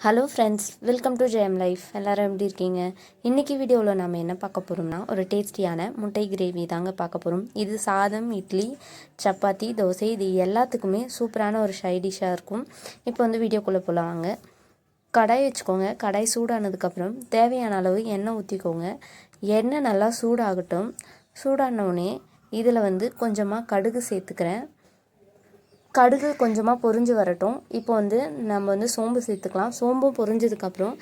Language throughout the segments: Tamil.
Hello friends welcome to Jayam life எல்லோரும் எப்படி இருக்கீங்க? இன்றைக்கி வீடியோவில் நம்ம என்ன பார்க்க போகிறோம்னா ஒரு டேஸ்டியான முட்டை கிரேவி தாங்க பார்க்க போகிறோம் இது சாதம் இட்லி சப்பாத்தி தோசை இது எல்லாத்துக்குமே சூப்பரான ஒரு ஷைடிஷாக இருக்கும். இப்போ வந்து வீடியோக்குள்ளே போல வாங்க. கடாய் வச்சுக்கோங்க. கடாய் சூடானதுக்கப்புறம் தேவையான அளவு எண்ணெய் ஊற்றிக்கோங்க எண்ணெய் நல்லா சூடாகட்டும். சூடானவுடனே இதில் வந்து கொஞ்சமாக கடுகு சேர்த்துக்கிறேன். கடுகு கொஞ்சமாக பொரிஞ்சு வரட்டும். இப்போ வந்து நம்ம வந்து சோம்பு சேர்த்துக்கலாம். சோம்பும் பொரிஞ்சதுக்கப்புறம்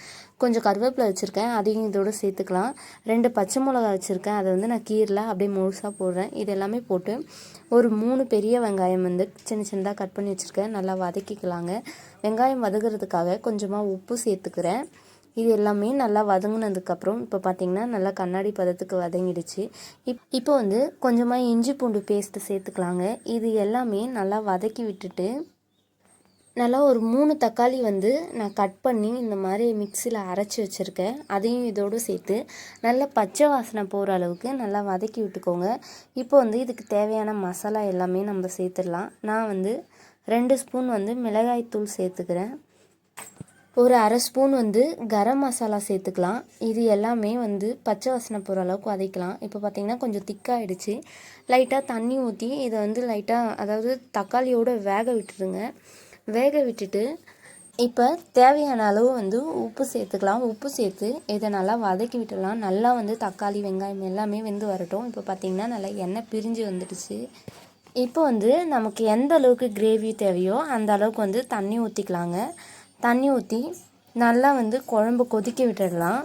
கொஞ்சம் கருவேப்பிலை வச்சுருக்கேன். அதையும் இதோடு சேர்த்துக்கலாம். ரெண்டு பச்சை மிளகா வச்சுருக்கேன். அதை வந்து நான் கீரில் அப்படியே முழுசாக போடுறேன். இது எல்லாமே போட்டு ஒரு மூணு பெரிய வெங்காயம் வந்து சின்ன சின்னதாக கட் பண்ணி வச்சுருக்கேன். நல்லா வதக்கிக்கலாங்க. வெங்காயம் வதக்கிறதுக்காக கொஞ்சமாக உப்பு சேர்த்துக்கிறேன். இது எல்லாமே நல்லா வதங்கினதுக்கப்புறம் இப்போ பார்த்திங்கன்னா நல்லா கண்ணாடி பதத்துக்கு வதங்கிடுச்சு. இப் இப்போ வந்து கொஞ்சமாக இஞ்சி பூண்டு பேஸ்ட்டு சேர்த்துக்கலாங்க. இது எல்லாமே நல்லா வதக்கி விட்டுட்டு நல்லா ஒரு மூணு தக்காளி வந்து நான் கட் பண்ணி இந்த மாதிரி மிக்சியில் அரைச்சி வச்சுருக்கேன். அதையும் இதோடு சேர்த்து நல்லா பச்சை வாசனை போகிற அளவுக்கு நல்லா வதக்கி விட்டுக்கோங்க. இப்போ வந்து இதுக்கு தேவையான மசாலா எல்லாமே நம்ம சேர்த்துடலாம். நான் வந்து ரெண்டு ஸ்பூன் வந்து மிளகாய்த்தூள் சேர்த்துக்கிறேன். ஒரு அரை ஸ்பூன் வந்து கரம் மசாலா சேர்த்துக்கலாம். இது எல்லாமே வந்து பச்சை வாசனை போகிற அளவுக்கு வதக்கலாம். இப்போ பார்த்திங்கன்னா கொஞ்சம் திக்காகிடுச்சு லைட்டாக தண்ணி ஊற்றி இதை வந்து லைட்டாக அதாவது தக்காளியோடு வேக விட்டுருங்க. வேக விட்டுட்டு இப்போ தேவையான அளவு வந்து உப்பு சேர்த்துக்கலாம். உப்பு சேர்த்து இதை நல்லா வதக்கி விட்டுடலாம். நல்லா வந்து தக்காளி வெங்காயம் எல்லாமே வெந்து வரட்டும். இப்போ பார்த்திங்கன்னா நல்லா எண்ணெய் பிரிஞ்சு வந்துடுச்சு. இப்போ வந்து நமக்கு எந்த அளவுக்கு கிரேவி தேவையோ அந்த அளவுக்கு வந்து தண்ணி ஊற்றிக்கலாங்க தண்ணி ஊற்றி நல்லா வந்து குழம்பு கொதிக்க விட்டுடலாம்.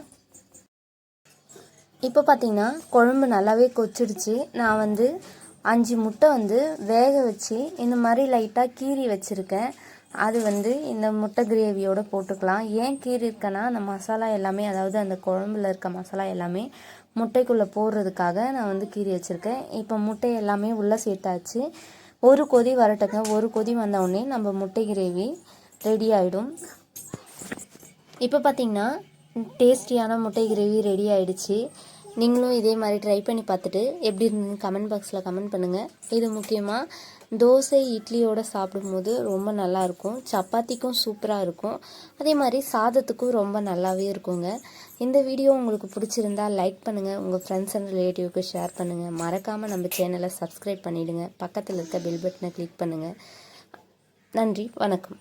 இப்போ பார்த்திங்கன்னா குழம்பு நல்லாவே கொச்சிடுச்சு. நான் வந்து அஞ்சு முட்டை வந்து வேக வச்சு இந்த மாதிரி லைட்டாக கீறி வச்சுருக்கேன். அது வந்து இந்த முட்டை கிரேவியோடு போட்டுக்கலாம். ஏன் கீறி இருக்கேன்னா அந்த மசாலா எல்லாமே அதாவது அந்த குழம்புல இருக்க மசாலா எல்லாமே முட்டைக்குள்ளே போடுறதுக்காக நான் வந்து கீறி வச்சுருக்கேன். இப்போ முட்டை எல்லாமே உள்ளே சேர்த்தாச்சு. ஒரு கொதி வரட்டுங்க. ஒரு கொதி வந்தவுடனே நம்ம முட்டை கிரேவி ரெடி ஆகிடும் இப்போ பார்த்திங்கன்னா டேஸ்டியான முட்டை கிரேவி ரெடி ஆகிடுச்சு நீங்களும் இதே மாதிரி ட்ரை பண்ணி பார்த்துட்டு எப்படி இருந்ததுன்னு கமெண்ட் பாக்ஸில் கமெண்ட் பண்ணுங்கள் இது முக்கியமாக தோசை இட்லியோடு சாப்பிடும்போது ரொம்ப நல்லாயிருக்கும் சப்பாத்திக்கும் சூப்பராக இருக்கும். அதே மாதிரி சாதத்துக்கும் ரொம்ப நல்லாவே இருக்குங்க. இந்த வீடியோ உங்களுக்கு பிடிச்சிருந்தா லைக் பண்ணுங்கள் உங்கள் ஃப்ரெண்ட்ஸ் அண்ட் ரிலேட்டிவ்க்கு ஷேர் பண்ணுங்கள் மறக்காமல் நம்ம சேனலை சப்ஸ்கிரைப் பண்ணிவிடுங்க பக்கத்தில் இருக்க பெல் பட்டனை கிளிக் பண்ணுங்கள் நன்றி வணக்கம்.